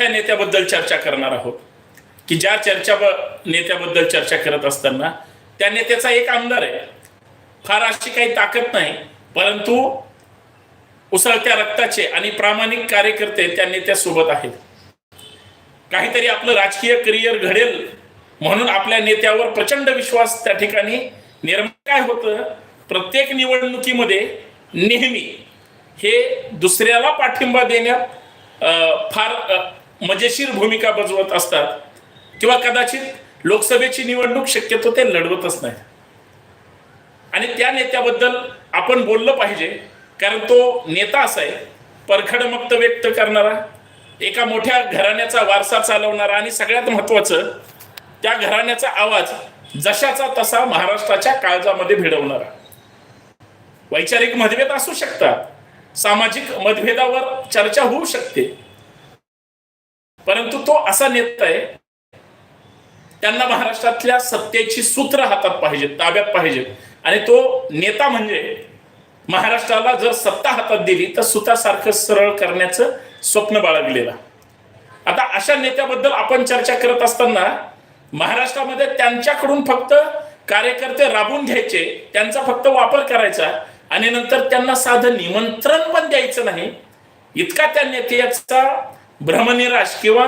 मोठ्या नेत्याबद्दल चर्चा करणार आहोत. की ज्या चर्चा नेत्याबद्दल चर्चा करत असताना त्या नेत्याचा एक आमदार आहे. फार अशी काही ताकद नाही परंतु उसळत्या रक्ताचे आणि प्रामाणिक कार्यकर्ते त्या नेत्यासोबत आहेत. काहीतरी आपलं राजकीय करिअर घडेल म्हणून आपल्या नेत्यावर प्रचंड विश्वास त्या ठिकाणी निर्माण काय होतं? प्रत्येक निवडणुकीमध्ये नेहमी हे दुसऱ्याला पाठिंबा देण्यात अं, फार मजेशीर भूमिका बजवत असतात किंवा कदाचित लोकसभेची निवडणूक शक्यतो ते लढवतच नाही. आणि त्या नेत्याबद्दल आपण बोललं पाहिजे कारण तो नेता असा आहे परखड व्यक्त करणारा एका मोठ्या घराण्याचा वारसा चालवणारा आणि सगळ्यात महत्वाचं त्या घराण्याचा आवाज जशाचा तसा महाराष्ट्राच्या काळजामध्ये भिडवणारा. वैचारिक मतभेद असू शकतात सामाजिक मतभेदावर चर्चा होऊ शकते परंतु तो असा नेता आहे त्यांना महाराष्ट्रातल्या सत्तेची सूत्र हातात पाहिजेत ताब्यात पाहिजेत. आणि तो नेता म्हणजे महाराष्ट्राला जर सत्ता हातात दिली तर सुतासारखं सरळ करण्याचं स्वप्न बाळगलेला. आता अशा नेत्याबद्दल आपण चर्चा करत असताना महाराष्ट्रामध्ये त्यांच्याकडून फक्त कार्यकर्ते राबून घ्यायचे त्यांचा फक्त वापर करायचा आणि नंतर त्यांना साधं निमंत्रण पण द्यायचं नाही इतका त्या नेत्याचा भ्रमनिराश किंवा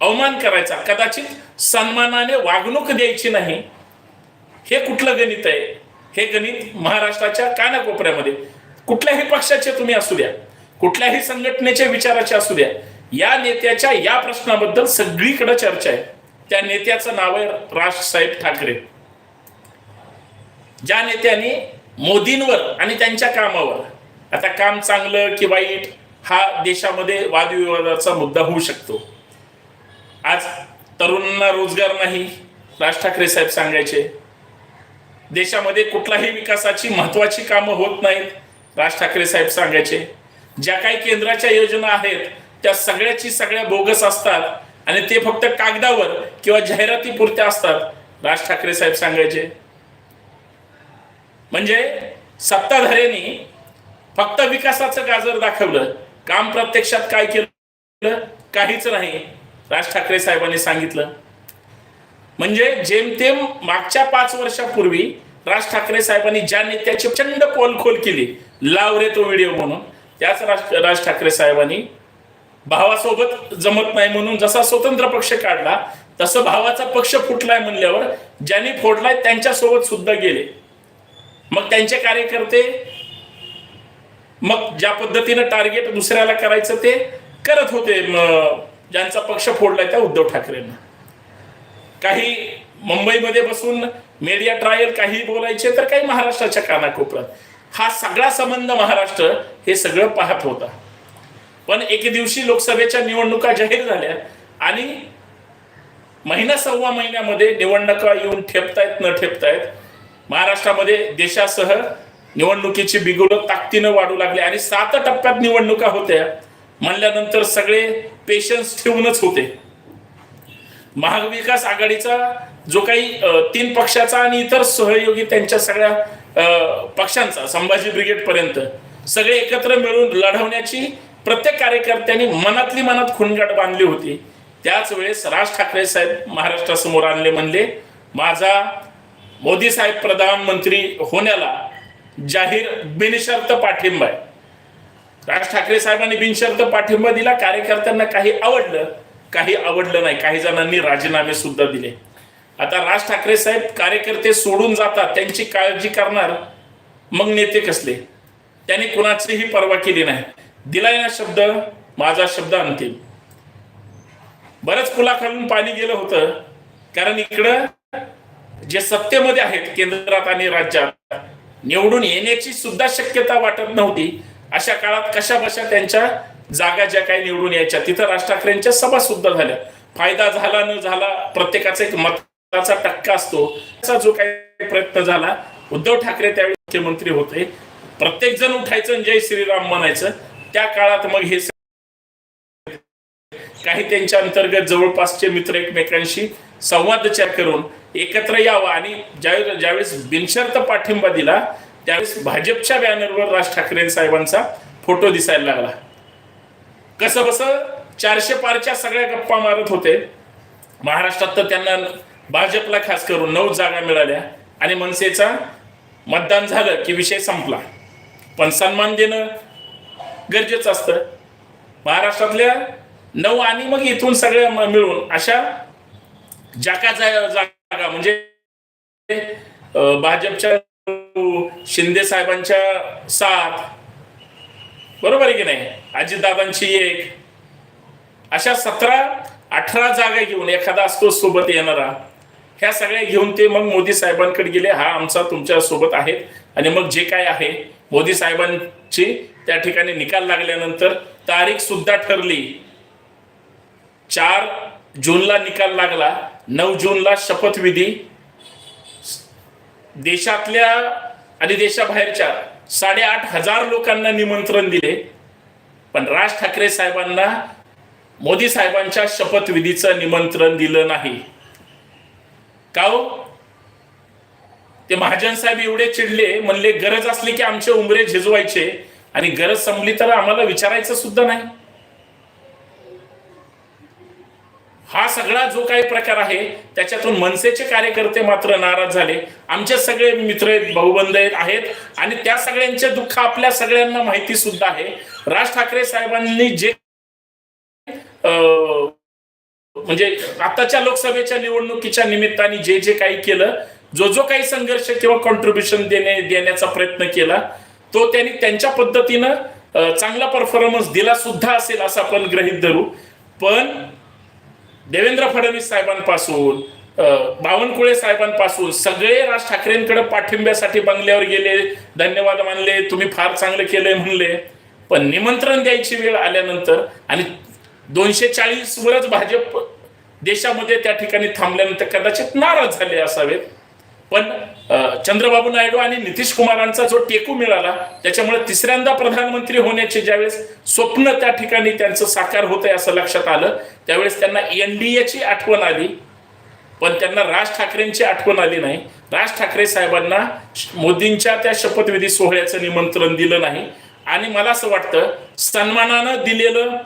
अवमान करायचा कदाचित सन्मानाने वागणूक द्यायची नाही. हे कुठलं गणित आहे? हे गणित महाराष्ट्राच्या कानाकोपऱ्यामध्ये. कुठल्याही पक्षाचे तुम्ही असू द्या कुठल्याही संघटनेच्या विचाराचे असू द्या या नेत्याच्या या प्रश्नाबद्दल सगळीकडे चर्चा आहे. त्या नेत्याचं नाव आहे राजसाहेब ठाकरे. ज्या नेत्याने मोदींवर आणि त्यांच्या कामावर आता काम चांगलं की वाईट हा देशामध्ये वादविवादाचा मुद्दा होऊ शकतो. आज तरुणांना रोजगार नाही राज ठाकरे साहेब सांगायचे. देशामध्ये कुठलाही विकासाची महत्वाची कामं होत नाहीत राज ठाकरे साहेब सांगायचे. ज्या काही केंद्राच्या योजना आहेत त्या सगळ्याची सगळ्या बोगस असतात आणि ते फक्त कागदावर किंवा जाहिरातीपुरत्या असतात राज ठाकरे साहेब सांगायचे. म्हणजे सत्ताधाऱ्यांनी फक्त विकासाचं गाजर दाखवलं काम प्रत्यक्षात काय केलं? काहीच नाही राज ठाकरे साहेबांनी सांगितलं. म्हणजे जेमतेम मागच्या पाच वर्षापूर्वी राज ठाकरे साहेबांनी ज्या नेत्याची प्रचंड पोलखोल केली लाव रे तो व्हिडिओ म्हणून त्याच राज राज ठाकरे साहेबांनी भावासोबत जमत नाही म्हणून जसा स्वतंत्र पक्ष काढला तसं भावाचा पक्ष फुटलाय म्हणल्यावर ज्यांनी फोडलाय त्यांच्यासोबत सुद्धा गेले. मग त्यांचे कार्यकर्ते मग ज्या पद्धतीनं टार्गेट दुसऱ्याला करायचं ते करत होते ज्यांचा पक्ष फोडलाय त्या उद्धव ठाकरेंना. काही मुंबईमध्ये बसून मीडिया ट्रायल काही बोलायचे तर काही महाराष्ट्राच्या कानाकोपऱ्यात. हा सगळा संबंध महाराष्ट्र हे सगळं पाहत होता. पण एके दिवशी लोकसभेच्या निवडणुका जाहीर झाल्या आणि महिना सव्वा महिन्यामध्ये निवडणुका येऊन ठेपतायत न ठेपतायत महाराष्ट्रामध्ये देशासह निवडणुकीची बिगुलं ताकदीनं वाढू लागली आणि सात टप्प्यात निवडणुका होत्या. म्हणल्यानंतर सगळे पेशन्स ठेवूनच होते. महाविकास आघाडीचा जो काही तीन पक्षाचा आणि इतर सहयोगी त्यांच्या सगळ्या पक्षांचा संभाजी ब्रिगेड पर्यंत सगळे एकत्र मिळून लढवण्याची प्रत्येक कार्यकर्त्यांनी मनातली मनात खुणगाट बांधली होती. त्याच वेळेस राज ठाकरे साहेब महाराष्ट्रासमोर आणले म्हणले माझा मोदी साहेब प्रधानमंत्री होण्याला जाहीर बिनशर्त पाठिंबा आहे. राज ठाकरे साहेबांनी बिनशर्त पाठिंबा दिला कार्यकर्त्यांना काही आवडलं काही आवडलं नाही. काही जणांनी राजीनामे सुद्धा दिले. आता राज ठाकरे साहेब कार्यकर्ते सोडून जातात त्यांची काळजी करणार मग नेते कसले? त्यांनी कुणाचीही पर्वा केली नाही. दिलाय ना शब्द माझा शब्द अंतिम. बरंच पुलाखालून पाणी गेलं होतं कारण इकडं जे सत्तेमध्ये आहेत केंद्रात आणि राज्यात निवडून येण्याची सुद्धा शक्यता वाटत नव्हती. अशा काळात कशा बशा त्यांच्या जागा ज्या काही निवडून यायच्या तिथं राज ठाकरेंच्या सभा सुद्धा झाल्या. फायदा झाला न झाला प्रत्येकाचा एक मताचा टक्का असतो. त्याचा जो काही प्रयत्न झाला उद्धव ठाकरे त्यावेळी मुख्यमंत्री होते. प्रत्येक जण उठायचं आणि जय श्रीराम म्हणायचं. त्या काळात मग हे काही त्यांच्या अंतर्गत जवळपासचे मित्र एकमेकांशी संवादचार करून एकत्र यावं. आणि ज्यावेळेस ज्यावेळेस बिनशर्त पाठिंबा दिला त्यावेळेस भाजपच्या बॅनरवर राज ठाकरे साहेबांचा फोटो दिसायला लागला. कसं बसं चारशे पारच्या सगळ्या गप्पा मारत होते. महाराष्ट्रात तर त्यांना भाजपला खास करून नऊ जागा मिळाल्या आणि मनसेचा मतदान झालं की विषय संपला. पण सन्मान देणं गरजेचं असतं. महाराष्ट्रातल्या नऊ आणि मग इथून सगळ्या मिळून अशा जागा जागा म्हणजे भाजपच्या शिंदे साहेबांच्या सात बरोबर आहे की नाही? अजितदादांची एक. अशा सतरा अठरा जागा घेऊन एखादा असतो सोबत येणारा ह्या सगळ्या घेऊन ते मग मोदी साहेबांकडे गेले. हा आमचा तुमच्यासोबत आहे. आणि मग जे काय आहे मोदी साहेबांची त्या ठिकाणी निकाल लागल्यानंतर तारीख सुद्धा ठरली. चार जूनला निकाल लागला. नऊ जूनला शपथविधी देशातल्या आणि देशाबाहेरच्या साडेआठ हजार लोकांना निमंत्रण दिले. पण राज ठाकरे साहेबांना मोदी साहेबांच्या शपथविधीचं निमंत्रण दिलं नाही. का हो? ते महाजन साहेब एवढे चिडले म्हणले गरज असली की आमचे उमरे झिजवायचे आणि गरज संपली तर आम्हाला विचारायचं सुद्धा नाही. हा सगळा जो काही प्रकार आहे त्याच्यातून मनसेचे कार्यकर्ते मात्र नाराज झाले. आमचे सगळे मित्र आहेत भाऊबंद आहेत आणि त्या सगळ्यांचे दुःख आपल्या सगळ्यांना माहिती सुद्धा आहे. राज ठाकरे साहेबांनी जे म्हणजे आताच्या लोकसभेच्या निवडणुकीच्या निमित्ताने जे जे काही केलं जो जो काही संघर्ष किंवा कॉन्ट्रीब्युशन देणे देण्याचा प्रयत्न केला तो त्यांनी त्यांच्या पद्धतीनं चांगला परफॉर्मन्स दिला सुद्धा असेल असं आपण गृहीत धरू. पण देवेंद्र फडणवीस साहेबांपासून बावनकुळे साहेबांपासून सगळे राज ठाकरेंकडे पाठिंब्यासाठी बंगल्यावर गेले धन्यवाद मानले तुम्ही फार चांगलं केलंय म्हणले. पण निमंत्रण द्यायची वेळ आल्यानंतर आणि दोनशे चाळीस वरच भाजप देशामध्ये त्या ठिकाणी थांबल्यानंतर कदाचित नाराज झाले असावेत. पण चंद्रबाबू नायडू आणि नितीश कुमारांचा जो टेकू मिळाला त्याच्यामुळे तिसऱ्यांदा प्रधानमंत्री होण्याचे ज्यावेळेस स्वप्न त्या ठिकाणी त्यांचं साकार होत आहे असं लक्षात आलं त्यावेळेस त्यांना एनडीएची आठवण आली. पण त्यांना राज ठाकरेंची आठवण आली नाही. राज ठाकरे साहेबांना मोदींच्या त्या शपथविधी सोहळ्याचं निमंत्रण दिलं नाही. आणि मला असं वाटतं सन्मानानं दिलेलं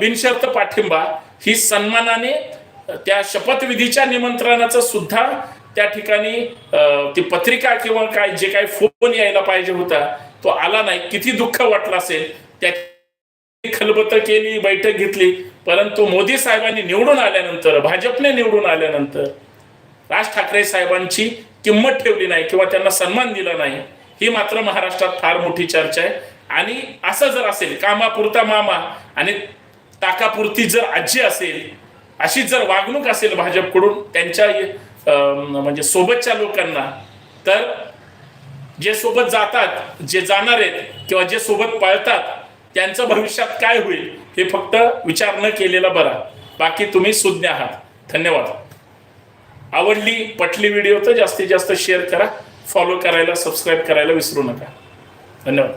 बिनशर्त पाठिंबा ही सन्मानाने त्या शपथविधीच्या निमंत्रणाचं सुद्धा त्या ठिकाणी ती पत्रिका किंवा काय जे काही फोन यायला पाहिजे होता तो आला नाही. किती दुःख वाटलं असेल. त्या खलबत केली बैठक घेतली. परंतु मोदी साहेबांनी निवडून आल्यानंतर भाजपने निवडून आल्यानंतर राज ठाकरे साहेबांची किंमत ठेवली नाही किंवा त्यांना सन्मान दिला नाही. ही मात्र महाराष्ट्रात फार मोठी चर्चा आहे. आणि असं जर असेल कामापुरता मामा आणि ताकापुरती जर आजी असेल अशी जर वागणूक असेल भाजपकडून त्यांच्या म्हणजे सोबतच्या लोकांना तर जे सोबत जातात जे जाणार आहेत किंवा जे सोबत पळतात त्यांचं भविष्यात काय होईल हे फक्त विचार न केलेला बरा. बाकी तुम्ही सुज्ञ आहात. धन्यवाद. आवडली पटली व्हिडिओ तर जास्तीत जास्त शेअर करा. फॉलो करायला सबस्क्राईब करायला विसरू नका. धन्यवाद.